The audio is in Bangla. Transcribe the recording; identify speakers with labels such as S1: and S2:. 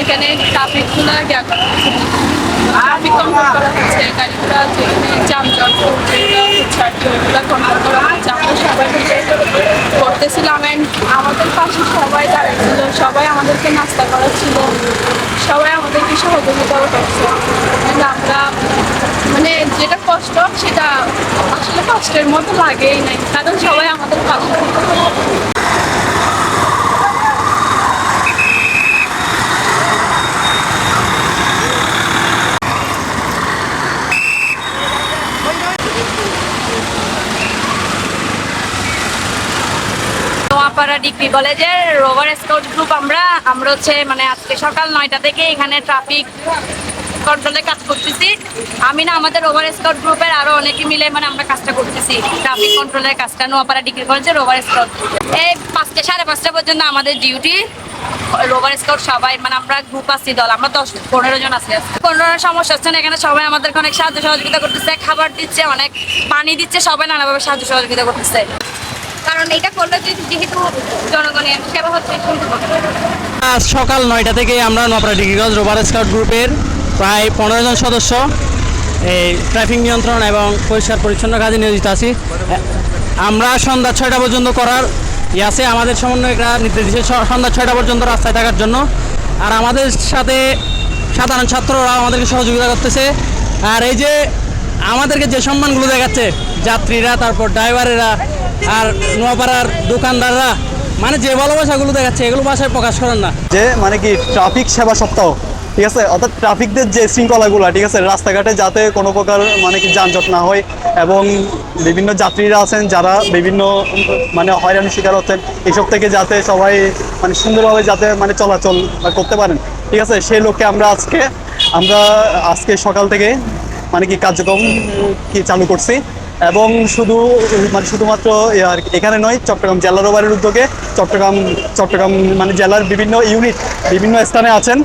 S1: এখানে ট্রাফিকগুলো ইয়া করা হচ্ছে ট্রাফিক কন্ট্রোল করা হচ্ছে, গাড়িগুলো যেখানে যানজট যেগুলো হচ্ছে আর কি ওগুলো কন্ট্রোল করা হচ্ছে আমরা সবাই করতেছিলাম আমাদের পাশে সবাই দাঁড়িয়েছিল, সবাই আমাদেরকে নাস্তা করাচ্ছিল, সবাই আমাদেরকে সহযোগিতাও করছে আমরা মানে যেটা কষ্ট, সেটা আসলে কষ্টের মতো লাগেই নাই। কারণ সবাই আমাদের পাশে
S2: নোয়াপাড়া ডিগ্রি কলেজের রোভার স্কাউট গ্রুপ আমরা। আমরা হচ্ছে মানে আজকে সকাল নয়টা থেকে এখানে ট্রাফিক কন্ট্রোলে কাজ করতেছি। আমি না আমাদের রোভার স্কাউট গ্রুপের আরও অনেকে মিলে মানে আমরা কাজটা করতেছি। ট্রাফিক কন্ট্রোলের কাজটা নোয়াপাড়া ডিগ্রি কলেজের রোভার স্কাউট। এই পাঁচটা, সাড়ে পাঁচটা পর্যন্ত আমাদের ডিউটি রোভার স্কাউট সবাই মানে আমরা গ্রুপ আছি, দল। আমরা দশ, পনেরো জন আছি। আজকে। কোনো সমস্যা হচ্ছে না, এখানে সবাই আমাদেরকে অনেক সাহায্য সহযোগিতা করতেছে। খাবার দিচ্ছে, অনেক পানি দিচ্ছে, সবাই নানাভাবে সাহায্য সহযোগিতা করতেছে। কারণ এটা করলে যেহেতু জনগণের সেবা হচ্ছে
S3: আজ সকাল নয়টা থেকে আমরা নপরা ডিগ্রিগঞ্জ রোভার স্কাউট গ্রুপের প্রায় পনেরো জন সদস্য, এই ট্রাফিক নিয়ন্ত্রণ এবং পরিষ্কার পরিচ্ছন্ন কাজে নিয়োজিত আছি। আমরা সন্ধ্যা ছয়টা পর্যন্ত করার ই আছে আমাদের সমন্বয়করা নির্দেশ দিয়েছে সন্ধ্যা ছয়টা পর্যন্ত রাস্তায় থাকার জন্য। আর আমাদের সাথে সাধারণ ছাত্ররা আমাদেরকে সহযোগিতা করতেছে। আর এই যে আমাদেরকে যে সম্মানগুলো দেখাচ্ছে, যাত্রীরা, তারপর ড্রাইভারেরা আর নোয়াপাড়ার দোকানদাররা মানে যে ভালোবাসাগুলো দেখাচ্ছে, এগুলো ভাষায় প্রকাশ করেন না।
S4: যে মানে কি, ট্রাফিক সেবা সপ্তাহ, ঠিক আছে? অর্থাৎ ট্রাফিকদের যে শৃঙ্খলাগুলো, ঠিক আছে? রাস্তাঘাটে যাতে কোনো প্রকার মানে কি, যানজট না হয় এবং বিভিন্ন যাত্রীরা আছেন যারা বিভিন্ন মানে হয়রানির শিকার হচ্ছেন, এসব থেকে যাতে সবাই মানে সুন্দরভাবে যাতে মানে চলাচল করতে পারেন, ঠিক আছে? সেই লক্ষ্যে আমরা আজকে আমরা আজকে সকাল থেকে মানে কি, কার্যক্রম কি, চালু করছি। এবং শুধু মানে শুধুমাত্র এখানে নয়, চট্টগ্রাম জেলা রোবারের উদ্যোগে চট্টগ্রাম চট্টগ্রাম মানে জেলার বিভিন্ন ইউনিট বিভিন্ন স্থানে আছেন।